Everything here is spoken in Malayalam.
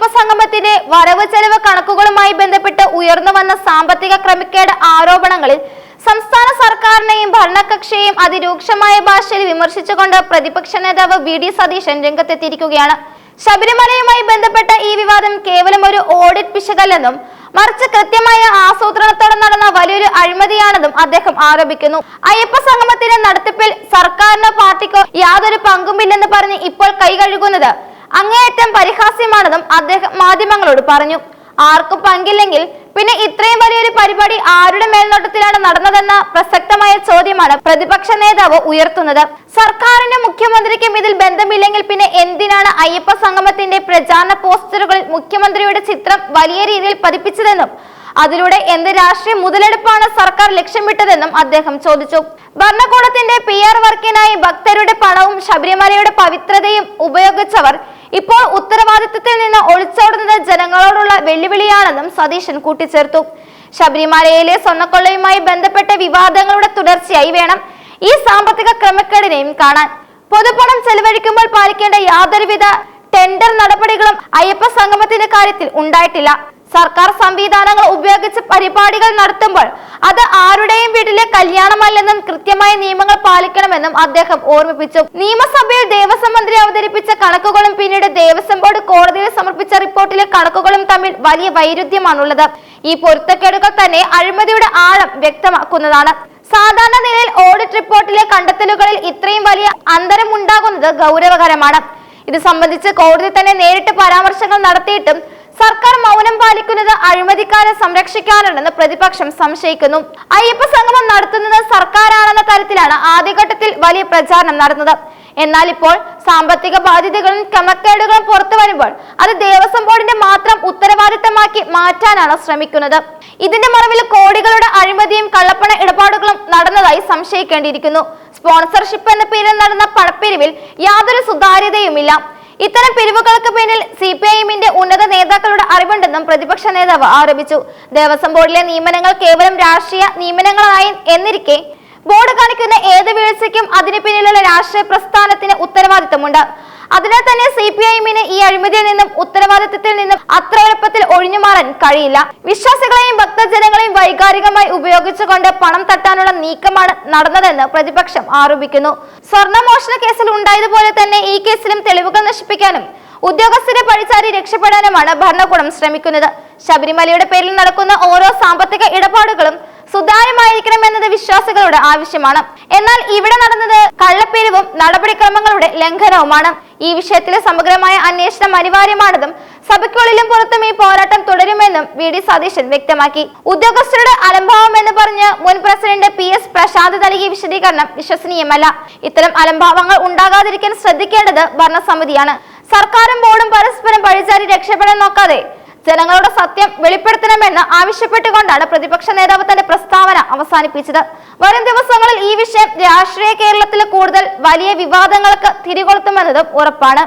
അയ്യപ്പ സംഗമത്തിന്റെ വരവ് ചെലവ് കണക്കുകളുമായി ബന്ധപ്പെട്ട് ഉയർന്നു വന്ന സാമ്പത്തിക ക്രമക്കേട് ആരോപണങ്ങളിൽ സംസ്ഥാന സർക്കാരിനെയും ഭരണകക്ഷിയെയും അതിരൂക്ഷമായ ഭാഷയിൽ വിമർശിച്ചുകൊണ്ട് പ്രതിപക്ഷ നേതാവ് വി ഡി സതീശൻ രംഗത്തെത്തിയിരിക്കുകയാണ്. ശബരിമലയുമായി ബന്ധപ്പെട്ട ഈ വിവാദം കേവലം ഒരു ഓഡിറ്റ് പിശകല്ലെന്നും മറിച്ച് കൃത്യമായ ആസൂത്രണത്തോടെ നടന്ന വലിയൊരു അഴിമതിയാണെന്നും അദ്ദേഹം ആരോപിക്കുന്നു. അയ്യപ്പ സംഗമത്തിന്റെ നടത്തിപ്പിൽ സർക്കാരിനോ പാർട്ടിക്കോ യാതൊരു പങ്കുമില്ലെന്ന് പറഞ്ഞ് ഇപ്പോൾ കൈ കഴുകുന്നത് അങ്ങേയറ്റം പരിഹാസ്യമാണെന്നും അദ്ദേഹം മാധ്യമങ്ങളോട് പറഞ്ഞു. ആർക്കും പങ്കില്ലെങ്കിൽ പിന്നെ ഇത്രയും വലിയൊരു പരിപാടി ആരുടെ മേൽനോട്ടത്തിലാണ് നടന്നതെന്ന പ്രസക്തമായ ചോദ്യമാണ് പ്രതിപക്ഷ നേതാവ് ഉയർത്തുന്നത്. സർക്കാരിനും മുഖ്യമന്ത്രിക്കും ഇതിൽ ബന്ധമില്ലെങ്കിൽ പിന്നെ എന്തിനാണ് അയ്യപ്പ സംഗമത്തിന്റെ പ്രചാരണ പോസ്റ്ററുകളിൽ മുഖ്യമന്ത്രിയുടെ ചിത്രം വലിയ രീതിയിൽ പതിപ്പിച്ചതെന്നും അതിലൂടെ എന്ത് രാഷ്ട്രീയ മുതലെടുപ്പാണ് സർക്കാർ ലക്ഷ്യമിട്ടതെന്നും അദ്ദേഹം ചോദിച്ചു. ഭരണകൂടത്തിന്റെ പി ആർ വർക്കിനായി ഭക്തരുടെ പണവും ശബരിമലയുടെ പവിത്രതയും ഉപയോഗിച്ചവർ ഇപ്പോൾ ഉത്തരവാദിത്തത്തിൽ നിന്ന് ഒളിച്ചോടുന്നത് ജനങ്ങളോടുള്ള വെല്ലുവിളിയാണെന്നും സതീശൻ കൂട്ടിച്ചേർത്തു. ശബരിമലയിലെ സ്വർണക്കൊള്ളയുമായി ബന്ധപ്പെട്ട വിവാദങ്ങളുടെ തുടർച്ചയായി വേണം ഈ സാമ്പത്തിക ക്രമക്കേടിനെയും കാണാൻ. പൊതുപണം ചെലവഴിക്കുമ്പോൾ പാലിക്കേണ്ട യാതൊരുവിധ ടെൻഡർ നടപടികളും അയ്യപ്പ സംഗമത്തിന്റെ കാര്യത്തിൽ ഉണ്ടായിട്ടില്ല. സർക്കാർ സംവിധാനങ്ങൾ ഉപയോഗിച്ച് പരിപാടികൾ നടത്തുമ്പോൾ അത് ആരുടെയും വീട്ടിലെ കല്യാണമല്ലെന്നും കൃത്യമായ നിയമങ്ങൾ പാലിക്കണമെന്നും അദ്ദേഹം ഓർമ്മിപ്പിച്ചു. നിയമസഭയിൽ ദേവസ്വം മന്ത്രി അവതരിപ്പിച്ച കണക്കുകളും പിന്നീട് ദേവസ്വം ബോർഡ് കോടതിയിൽ സമർപ്പിച്ച റിപ്പോർട്ടിലെ കണക്കുകളും തമ്മിൽ വലിയ വൈരുദ്ധ്യമാണുള്ളത്. ഈ പൊരുത്തക്കേടുകൾ തന്നെ അഴിമതിയുടെ ആഴം വ്യക്തമാക്കുന്നതാണ്. സാധാരണ നിലയിൽ ഓഡിറ്റ് റിപ്പോർട്ടിലെ കണ്ടെത്തലുകളിൽ ഇത്രയും വലിയ അന്തരം ഉണ്ടാകുന്നത് ഗൗരവകരമാണ്. ഇത് സംബന്ധിച്ച് കോടതി തന്നെ നേരിട്ട് പരാമർശങ്ങൾ നടത്തിയിട്ടും സർക്കാർ മൗനം പാലിക്കുന്നത് അഴിമതിക്കാരെ സംരക്ഷിക്കാനാണെന്ന് പ്രതിപക്ഷം സംശയിക്കുന്നു. അയ്യപ്പ സംഗമം നടത്തുന്നത് സർക്കാരാണെന്ന തരത്തിലാണ് ആദ്യഘട്ടത്തിൽ വലിയ പ്രചാരണം നടന്നത്. എന്നാൽ ഇപ്പോൾ സാമ്പത്തിക ബാധ്യതകളും ക്രമക്കേടുകളും പുറത്തു വരുമ്പോൾ അത് ദേവസ്വം ബോർഡിന്റെ മാത്രം ഉത്തരവാദിത്തമാക്കി മാറ്റാനാണ് ശ്രമിക്കുന്നത്. ഇതിന്റെ മറവിൽ കോടികളുടെ അഴിമതിയും കള്ളപ്പണ ഇടപാടുകളും നടന്നതായി സംശയിക്കേണ്ടിയിരിക്കുന്നു. സ്പോൺസർഷിപ്പ് എന്ന പേരിൽ നടന്ന പണപ്പിരിവിൽ യാതൊരു സുതാര്യതയുമില്ല. ഇത്തരം പിരിവുകൾക്ക് പിന്നിൽ സി പി ഐ എമ്മിന്റെ ഉന്നത നേതാക്കളുടെ അറിവുണ്ടെന്നും പ്രതിപക്ഷ നേതാവ് ആരോപിച്ചു. ദേവസ്വം ബോർഡിലെ നിയമനങ്ങൾ കേവലം രാഷ്ട്രീയ നിയമനങ്ങളായി എന്നിരിക്കെ ബോർഡ് കാണിക്കുന്ന ഏത് വീഴ്ചയ്ക്കും അതിന് പിന്നിലുള്ള രാഷ്ട്രീയ പ്രസ്ഥാനത്തിന് ഉത്തരവാദിത്തമുണ്ട്. അതിനാൽ തന്നെ സി പി ഐഎമ്മിന് ഈ അഴിമതിയിൽ നിന്നും ഉത്തരവാദിത്വത്തിൽ നിന്നും അത്ര എളുപ്പത്തിൽ ഒഴിഞ്ഞു മാറാൻ കഴിയില്ല. വിശ്വാസികളെയും ഭക്തജനങ്ങളെയും വൈകാരികമായി ഉപയോഗിച്ചുകൊണ്ട് പണം തട്ടാനുള്ള നീക്കമാണ് നടന്നതെന്ന് പ്രതിപക്ഷം ആരോപിക്കുന്നു. സ്വർണമോഷണ കേസിൽ ഉണ്ടായതുപോലെ തന്നെ ഈ കേസിലും തെളിവുകൾ നശിപ്പിക്കാനും ഉദ്യോഗസ്ഥരെ പഴിച്ചാരി രക്ഷപ്പെടാനുമാണ് ഭരണകൂടം ശ്രമിക്കുന്നത്. ശബരിമലയുടെ പേരിൽ നടക്കുന്ന ഓരോ സാമ്പത്തിക ഇടപാടുകളും സുതാര്യമായിരിക്കണം എന്നത് വിശ്വാസികളുടെ ആവശ്യമാണ്. എന്നാൽ ഇവിടെ നടന്നത് കള്ളപ്പിരിവും നടപടിക്രമങ്ങളുടെ ലംഘനവുമാണ്. ഈ വിഷയത്തിലെ സമഗ്രമായ അന്വേഷണം അനിവാര്യമാണെന്നും സഭയ്ക്കുള്ളിലും പുറത്തും ഈ പോരാട്ടം തുടരുമെന്നും വി ഡി സതീശൻ വ്യക്തമാക്കി. ഉദ്യോഗസ്ഥരുടെ അലംഭാവം എന്ന് പറഞ്ഞ് മുൻ പ്രസിഡന്റ് പി എസ് പ്രശാന്ത് നൽകിയ വിശദീകരണം വിശ്വസനീയമല്ല. ഇത്തരം അലംഭാവങ്ങൾ ഉണ്ടാകാതിരിക്കാൻ ശ്രദ്ധിക്കേണ്ടത് ഭരണസമിതിയാണ്. സർക്കാരും ബോർഡും പരസ്പരം പഴിചാരി രക്ഷപ്പെടാൻ നോക്കാതെ ജനങ്ങളുടെ സത്യം വെളിപ്പെടുത്തണമെന്ന് ആവശ്യപ്പെട്ടുകൊണ്ടാണ് പ്രതിപക്ഷ നേതാവ് തന്റെ പ്രസ്താവന അവസാനിപ്പിച്ചത്. വരും ദിവസങ്ങളിൽ ഈ വിഷയം രാഷ്ട്രീയ കേരളത്തിൽ കൂടുതൽ വലിയ വിവാദങ്ങൾക്ക് തിരികൊളുത്തുമെന്നതും ഉറപ്പാണ്.